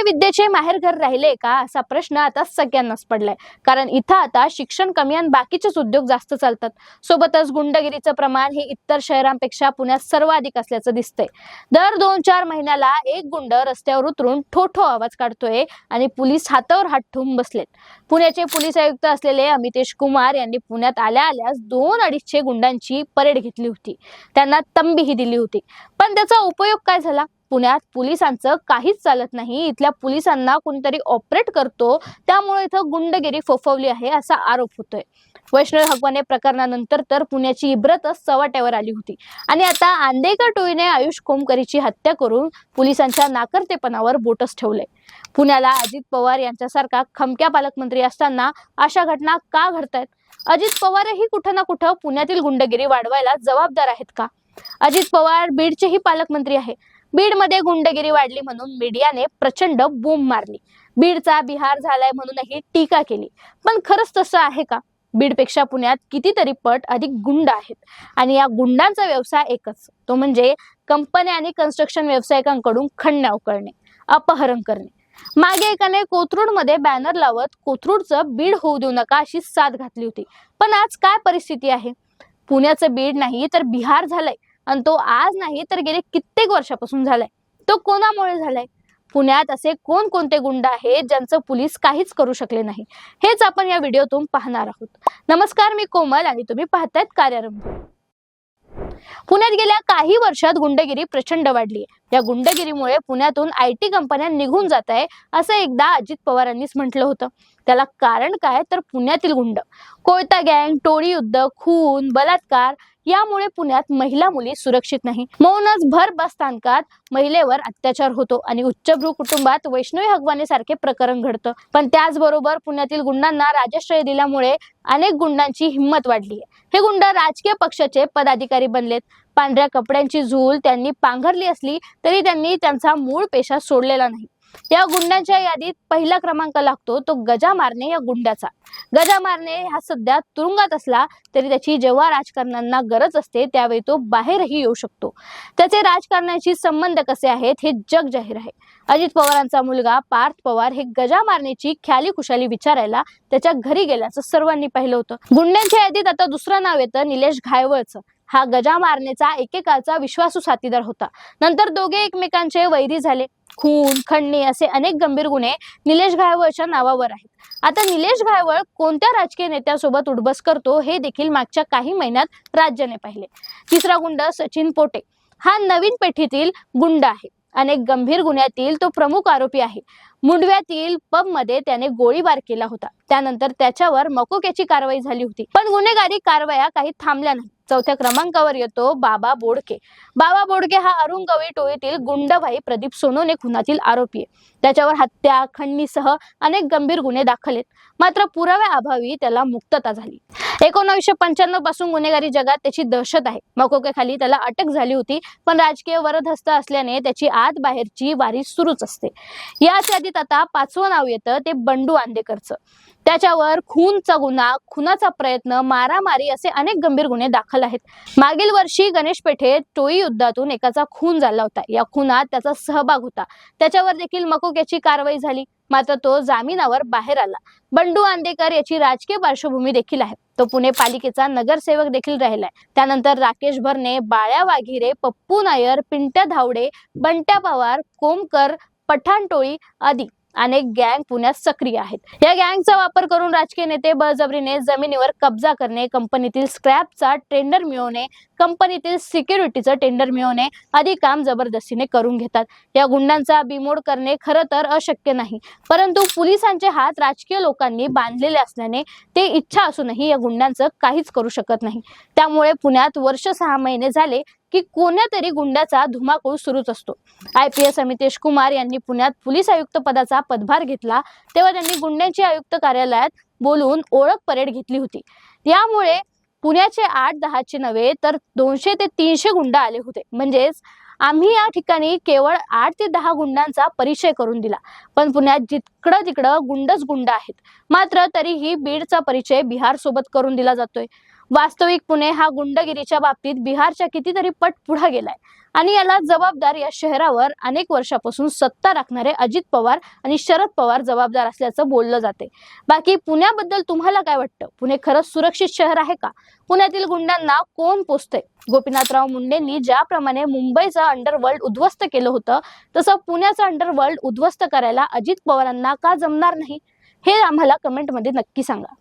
हे विद्येचे माहेरघर राहिले का असा प्रश्न आता सगळ्यांनाच पडलाय. कारण इथं आता शिक्षण कमी आणि बाकीचेच उद्योग जास्त चालतात. सोबतच गुंडगिरीचं प्रमाण हे इतर शहरांपेक्षा पुण्यात सर्वाधिक असल्याचं दिसतंय. दर दोन चार महिन्याला एक गुंड रस्त्यावर उतरून ठोठो आवाज काढतोय आणि पोलीस हातावर हात ठेवून बसलेत. पुण्याचे पोलीस आयुक्त असलेले अमितेश कुमार यांनी पुण्यात आल्या आल्यास दोन अडीचशे गुंडांची परेड घेतली होती. त्यांना तंबीही दिली होती. पण त्याचा उपयोग काय झाला? पुण्यात पोलिसांचं काहीच चालत नाही. इथल्या पोलिसांना कोणीतरी ऑपरेट करतो. त्यामुळे इथं गुंडगिरी फोफवली आहे असा आरोप होतोय. वैष्णव हगवाने प्रकरणानंतर तर पुण्याची इब्रतच चव्हाट्यावर आली होती. आणि आता आंदेकर टोळीने आयुष कोमकरीची हत्या करून पोलिसांच्या नाकर्तेपणावर बोटच ठेवले पुण्याला अजित पवार यांच्यासारखा खमक्या पालकमंत्री असताना अशा घटना का घडतायत? अजित पवारही कुठं ना कुठं पुण्यातील गुंडगिरी वाढवायला जबाबदार आहेत का? अजित पवार बीडचेही पालकमंत्री आहे. बीडमध्ये गुंडगिरी वाढली म्हणून मीडियाने प्रचंड बूम मारली. बीडचा बिहार झालाय म्हणूनही टीका केली. पण खरंच तसं आहे का? बीडपेक्षा पुण्यात कितीतरी पट अधिक गुंड आहेत. आणि या गुंडांचा व्यवसाय एकच. तो म्हणजे कंपन्या आणि कन्स्ट्रक्शन व्यावसायिकांकडून खंडण्या उकळणे अपहरण करणे. मागे एकाने कोथरूडमध्ये बॅनर लावत कोथरूडचं बीड होऊ देऊ नका अशी साथ घातली होती. पण आज काय परिस्थिती आहे? पुण्याचं बीड नाही तर बिहार झालंय. आणि तो आज नाही तर गेले कित्येक वर्षापासून झालाय. तो कोणामुळे झालाय? पुण्यात असे कोणकोणते गुंड आहेत ज्यांचं पोलीस काहीच करू शकले नाही? हेच आपण या व्हिडिओतून पाहणार आहोत. नमस्कार मी कोमल आणि तुम्ही पाहतायत कार्यारंभ. पुण्यात गेल्या काही वर्षात गुंडगिरी प्रचंड वाढली या गुंडगिरीमुळे पुण्यातून आय टी कंपन्या निघून जात आहे असं एकदा अजित पवारांनीच म्हटलं होतं. त्याला कारण काय? तर पुण्यातील गुंड. कोयता गँग टोळी युद्ध खून बलात्कार यामुळे पुण्यात महिला मुली सुरक्षित नाही. म्हणूनच भर बस स्थानकात महिलेवर अत्याचार होतो आणि उच्चभ्रू कुटुंबात वैष्णवी हगवाने सारखे प्रकरण घडतं. पण त्याचबरोबर पुण्यातील गुंडांना राजाश्रय दिल्यामुळे अनेक गुंडांची हिंमत वाढली आहे. हे गुंड राजकीय पक्षाचे पदाधिकारी बनलेत. पांढऱ्या कपड्यांची झूल त्यांनी पांघरली असली तरी त्यांनी त्यांचा मूळ पेशा सोडलेला नाही. या गुंडांच्या यादीत पहिला क्रमांक लागतो तो गजा मारणे या गुंडाचा. गजा मारणे हा सध्या तुरुंगात असला तरी त्याची जेव्हा राजकारण्यांना गरज असते त्यावेळी तो बाहेरही येऊ शकतो. त्याचे राजकारणाशी संबंध कसे आहेत हे जग जाहीर आहे. अजित पवारांचा मुलगा पार्थ पवार हे गजा मारण्याची ख्याली खुशाली विचारायला त्याच्या घरी गेल्याचं सर्वांनी पाहिलं होतं. गुंड्यांच्या यादीत आता दुसरं नाव येतं निलेश घायवळचं. हा गजा मारण्याचा एकेकाळचा विश्वासू साथीदार होता. नंतर दोघे एकमेकांचे वैरी झाले. खून खंडणी असे अनेक गंभीर गुन्हे निलेश घायवळच्या नावावर आहेत. आता निलेश घायवळ कोणत्या राजकीय नेत्यासोबत उडबस करतो हे देखील मागच्या काही महिन्यात राज्याने पाहिले. तिसरा गुंड सचिन पोटे. हा नवीन पेठीतील गुंड आहे. अनेक गंभीर गुन्ह्यातील तो प्रमुख आरोपी आहे. मुंडव्यातील पबमध्ये त्याने गोळीबार केला होता. त्यानंतर त्याच्यावर मकोक्याची कारवाई झाली होती. पण गुन्हेगारी कारवाया काही थांबल्या नाही चौथ्या क्रमांकावर येतो बाबा बोडके. बाबा बोडके हा अरुण गवई टोळीतील गुंडभाई प्रदीप सोनोने खुनातील आरोपी आहे. त्याच्यावर हत्या खंडणीसह अनेक गंभीर गुन्हे दाखल आहेत. मात्र पुराव्या अभावी त्याला मुक्तता झाली. एकोणीसशे पंच्याण्णवपासून गुन्हेगारी जगात त्याची दहशत आहे. मकोक्याखाली त्याला अटक झाली होती पण राजकीय वरदहस्त असल्याने त्याची आत बाहेरची वारी सुरूच असते. याच यादीत आता पाचवं नाव येतं ते बंडू आंदेकरचं. त्याच्यावर खूनचा गुन्हा खुनाचा प्रयत्न मारामारी असे अनेक गंभीर गुन्हे दाखल आहेत. मागील वर्षी गणेश पेठेत टोळी युद्धातून एकाचा खून झाला होता. या खुनात त्याचा सहभाग होता. त्याच्यावर देखील मकोक्याची कारवाई झाली. मात्र तो जामिनावर बाहेर आला. बंडू आंदेकर याची राजकीय पार्श्वभूमी देखील आहे. तो पुणे पालिकेचा नगरसेवक देखील राहिलाय. त्यानंतर राकेश भरणे बाळ्या वाघिरे पप्पू नायर पिंट्या धावडे बंट्या पवार कोमकर पठाणटोळी आदी. अनेक गँग पुण्यात सक्रिय आहेत. या गँगचा वापर करून राजकीय नेते बळजबरीने जमिनीवर कब्जा करणे कंपनीतील स्क्रॅपचा टेंडर मिळवणे कंपनीतील सिक्युरिटीचं टेंडर मिळवणे आदी काम जबरदस्तीने करून घेतात. या गुंडांचा बिमोड करणे खरं तर अशक्य नाही. परंतु पोलिसांचे हात राजकीय लोकांनी बांधलेले असल्याने ते इच्छा असूनही या गुंडांचं काहीच करू शकत नाही. त्यामुळे पुण्यात वर्ष सहा महिने झाले की कोण्या तरी गुंडाचा धुमाकूळ सुरूच असतो. I P S Amitesh Kumar यांनी पुण्यात पोलीस आयुक्त पदाचा पदभार घेतला तेव्हा त्यांनी गुंड्यांची आयुक्त कार्यालयात बोलून ओळख परेड घेतली होती. यामुळे पुण्याचे आठ दहाचे नव्हे तर दोनशे ते तीनशे गुंड आले होते. म्हणजेच आम्ही या ठिकाणी केवळ आठ ते दहा गुंडांचा परिचय करून दिला. पण पुण्यात जिकडं तिकडं गुंडच गुंड आहेत. मात्र तरीही बीडचा परिचय बिहार सोबत करून दिला जातोय. वास्तविक पुणे हा गुंडगिरीच्या बाबतीत बिहारच्या कितीतरी पट पुढे गेलाय. आणि याला जबाबदार या शहरावर अनेक वर्षापासून सत्ता राखणारे अजित पवार आणि शरद पवार जबाबदार असल्याचं बोललं जाते. बाकी पुण्याबद्दल तुम्हाला काय वाटतं? पुणे खरंच सुरक्षित शहर आहे का? पुण्यातील गुंडांना कोण पोचतंय गोपीनाथराव मुंडेंनी ज्याप्रमाणे मुंबईचं अंडरवर्ल्ड उद्ध्वस्त केलं होतं तसं पुण्याचं अंडरवर्ल्ड उद्ध्वस्त करायला अजित पवारांना का जमणार नाही? हे आम्हाला कमेंटमध्ये नक्की सांगा.